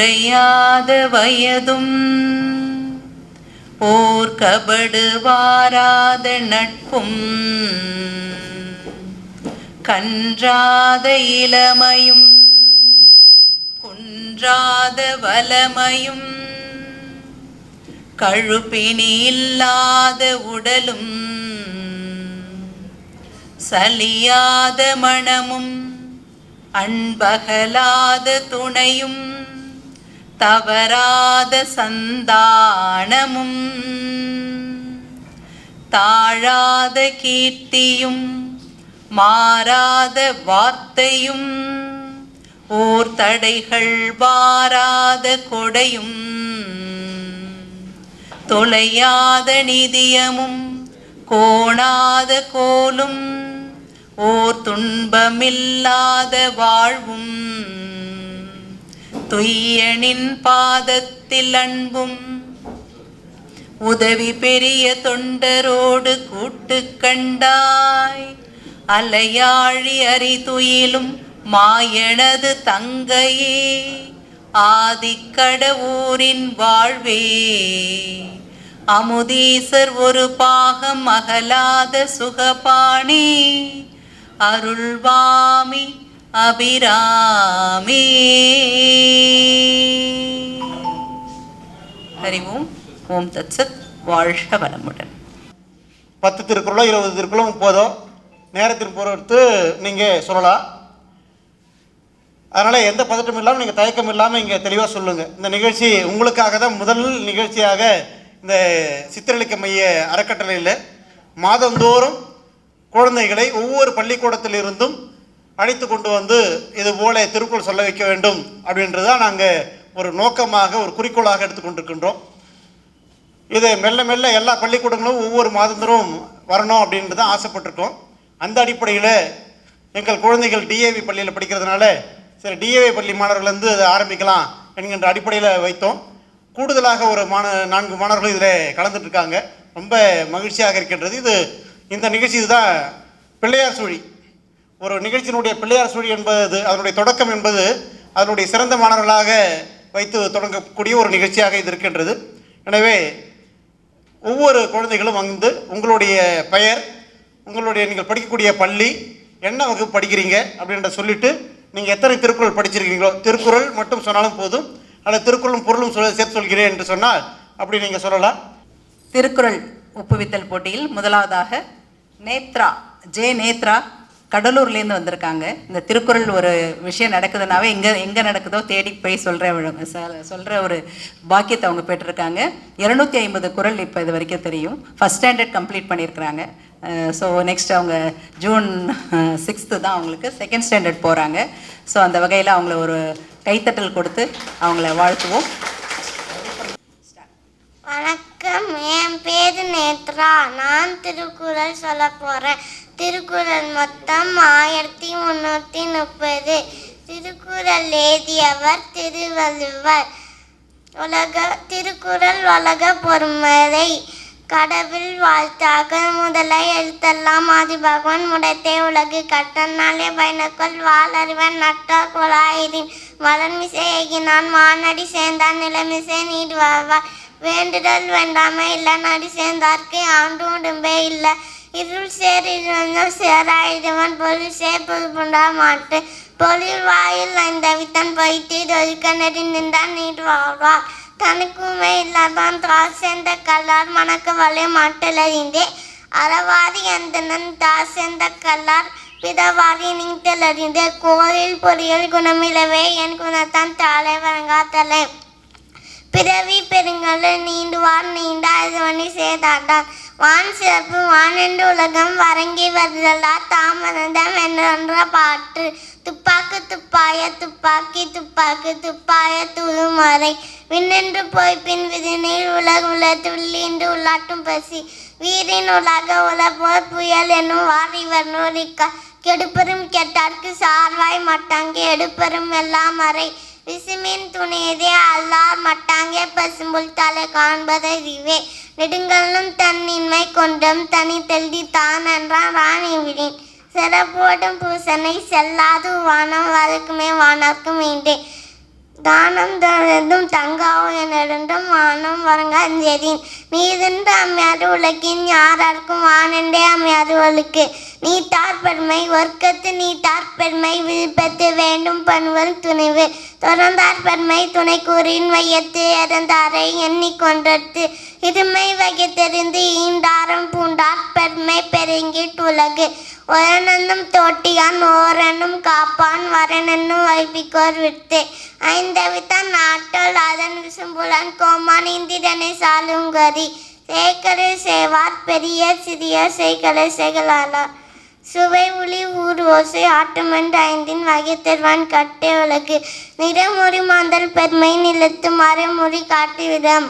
குறையாத வயதும் போர் கபடு வாராத நட்பும் கன்றாத இளமையும் குன்றாத வலமையும் கழுப்பினி இல்லாத உடலும் சலியாத மனமும் அன்பகலாத துணையும் தவறாத சந்தானமும் தாழாத கீர்த்தியும் மாறாத வார்த்தையும் ஓர் தடைகள் வாராத கொடையும் தொலையாத நிதியமும் கோணாத கோலும் ஓர் துன்பமில்லாத வாழ்வும் துய்யனின் பாதத்தில் அன்பும் உதவி பெரிய தொண்டரோடு கூட்டு கண்டாய். அலையாழி அறிதுயிலும் மாயனது தங்கையே ஆதிக்கடவூரின் வாழ்வே. அமுதீசர் ஒரு பாகம் அகலாத சுகபாணி அருள்வாமி அபிராமி. ஹரி ஓம் ஓம் தத்சத் வாழ்க வளமுடன். பத்து திருக்குறளோ இருபது திருக்குறளோ முப்பதோ நேரத்தின் பொறுத்து நீங்கள் சொல்லலாம். அதனால் எந்த பதட்டமும் இல்லாமல் நீங்கள் தயக்கம் இல்லாமல் இங்கே தெளிவாக சொல்லுங்கள் இந்த நிகழ்ச்சி உங்களுக்காக தான் முதல் நிகழ்ச்சியாக இந்த சித்திரளிக்க மைய அறக்கட்டளையில் மாதந்தோறும் குழந்தைகளை ஒவ்வொரு பள்ளிக்கூடத்திலிருந்தும் அழைத்து கொண்டு வந்து இது போல திருக்குறள் சொல்ல வைக்க வேண்டும் அப்படின்றத நாங்கள் ஒரு நோக்கமாக ஒரு குறிக்கோளாக எடுத்துக்கொண்டிருக்கின்றோம். இதை மெல்ல மெல்ல எல்லா பள்ளிக்கூடங்களும் ஒவ்வொரு மாதந்தரும் வரணும் அப்படின்றது ஆசைப்பட்டிருக்கோம். அந்த அடிப்படையில் எங்கள் குழந்தைகள் டிஏவி பள்ளியில் படிக்கிறதுனால சரி டிஏவி பள்ளி மாணவர்கள்லேருந்து அதை ஆரம்பிக்கலாம் என்கின்ற அடிப்படையில் வைத்தோம். கூடுதலாக ஒரு மாண நான்கு மாணவர்கள் இதில் கலந்துட்டு இருக்காங்க. ரொம்ப மகிழ்ச்சியாக இருக்கின்றது. இது இந்த நிகழ்ச்சி இதுதான் பிள்ளையார் சுழி. ஒரு நிகழ்ச்சியினுடைய பிள்ளையார் சுழி என்பது அதனுடைய தொடக்கம் என்பது அதனுடைய சிறந்த மாணவர்களாக வைத்து தொடங்கக்கூடிய ஒரு நிகழ்ச்சியாக இது இருக்கின்றது. எனவே ஒவ்வொரு குழந்தைகளும் வந்து உங்களுடைய பெயர் உங்களுடைய நீங்கள் படிக்கக்கூடிய பள்ளி என்ன வகுப்பு படிக்கிறீங்க அப்படின்ற சொல்லிட்டு நீங்கள் எத்தனை திருக்குறள் படிச்சிருக்கீங்களோ திருக்குறள் மட்டும் சொன்னாலும் போதும் அல்லது திருக்குறளும் பொருளும் சொல்ல சேர்த்து சொல்கிறேன் என்று சொன்னால் அப்படி நீங்கள் சொல்லலாம். திருக்குறள் ஒப்புவித்தல் போட்டியில் முதலாவதாக நேத்ரா ஜே நேத்ரா கடலூர்லேருந்து வந்திருக்காங்க. இந்த திருக்குறள் ஒரு விஷயம் நடக்குதுனாவே எங்கே எங்கே நடக்குதோ தேடி போய் சொல்கிற சொல்கிற ஒரு பாக்கியத்தை அவங்க பெற்றிருக்காங்க. இரநூத்தி ஐம்பது குறள் இப்போ இது வரைக்கும் தெரியும். ஃபஸ்ட் ஸ்டாண்டர்ட் கம்ப்ளீட் பண்ணியிருக்கிறாங்க. ஸோ நெக்ஸ்ட் அவங்க ஜூன் சிக்ஸ்த்து தான் அவங்களுக்கு செகண்ட் ஸ்டாண்டர்ட் போகிறாங்க ஸோ அந்த வகையில் அவங்கள ஒரு கைத்தட்டல் கொடுத்து அவங்கள வாழ்த்துவோம். வணக்கம். என் பேரு நேத்ரா. நான் திருக்குறள் சொல்ல போகிறேன் மொத்தம் ஆயிரத்தி முன்னூற்றி முப்பது. திருக்குறள் எழுதியவர் திருவள்ளுவர். உலக திருக்குறள் உலக பொறுமறை. கடவுள் வாழ்த்தாக முதல எழுத்தெல்லாம் ஆதி பகவான் முடத்தே உலகு கட்டனாலே பயனக்குள் வாழறிவன் நட்டா குழாயிரின் வளர்மிசை ஏகினான் வானடி சேர்ந்தான் நிலமிசை நீடுவார் வேண்டுதல் வேண்டாமே இல்லை நடி சேர்ந்தார்க்கு ஆண்டு உடம்பே இல்லை. இருள் சேர் சேராயிடுவன் பொருள் சேர்ப்பது புதுப்புண்டா மாட்டு. பொருள் வாயில் நந்தவித்தன் பொய்த்தீர் தொழிற்க நின்றான் நீடு வாழ்வார். தனக்குமே இல்லாதான் தார் சேர்ந்த கல்லார் மணக்க வலை மாட்டலறிந்தே அறவாதி அந்தனன் தார் சேர்ந்த கல்லார் பிதவாதி நீட்டலறிந்தே கோயில் பொறியல் குணமிலவே என் குணத்தான் தாளை வழங்காத்தலை. பிறவி பெருங்கல் நீண்டுவார் நீண்டாதவனி செய்தாட்டான் வான் சிறப்பு வானெண்டு உலகம் வரங்கி வருதலா தாமதம் என்றொன்ற பாட்டு. துப்பாக்கு துப்பாய துப்பாக்கி துப்பாக்கு துப்பாய துளுமறை விண்ணென்று போய் பின் விதிநீர் உலக உல துள்ளின்று உள்ளாட்டும் பசி. வீரின் உலக உலபோர் புயல் என்னும் வாரி நூறிக்கா. கெடுப்பெரும் கெட்டார்க்கு சார்வாய் மட்டாங்கே எடுப்பெரும் எல்லாம் அறை. விசுமின் துணியதே அல்லார் மட்டாங்கே பசும்புல் தலை காண்பதை இதுவே. நெடுங்கல்லும் தன்னின்மை கொண்டும் தனி தெல்தி தான் என்றான் ராணி விடின். சிறப்போடும் பூசனை செல்லாது வானம் வழக்குமே வானார்க்கும் வேண்டே. தானம் தொடர்ந்தும் தங்காவும் நெடுண்டும் வானம் வரங்காஞ்செறின் நீதென்று அம்மையாது உலகின் யாராருக்கும் வானண்டே அம்மையாது ஒழுக்கு. நீ தாற்பெருமை ஒர்க்கத்து நீ தாற்பெருமை விழுப்பத்து வேண்டும் பணுவல் துணிவு. தொடர்ந்தார் பெருமை துணை கூறின் வையத்து இறந்தாரை எண்ணிக்கொண்டது இருமை வகைத்தெறிந்து ஈண்டாரம் பூண்டார் பெருமை பெருங்கிட் உலகு. ஒரணனும் தோட்டியான் ஓரனும் காப்பான் வரனென்னும் வைப்பிக்கோர் விட்டு. ஐந்தவித்தான் நாட்டல் அதன் விசும்புலன் கோமான் இந்திரனை சாலுங்கரி. சேக்கரை சேவார் பெரிய சிறிய சேக்கரை சேகலாளார் சுவை ஒளி ஊர் ஓசை ஆட்டமண்டு ஐந்தின் வகைத்தருவான் கட்டை விளக்கு. நிறமொழி மாந்தல் பெருமை நிலத்து மறைமொழி காட்டுவிடம்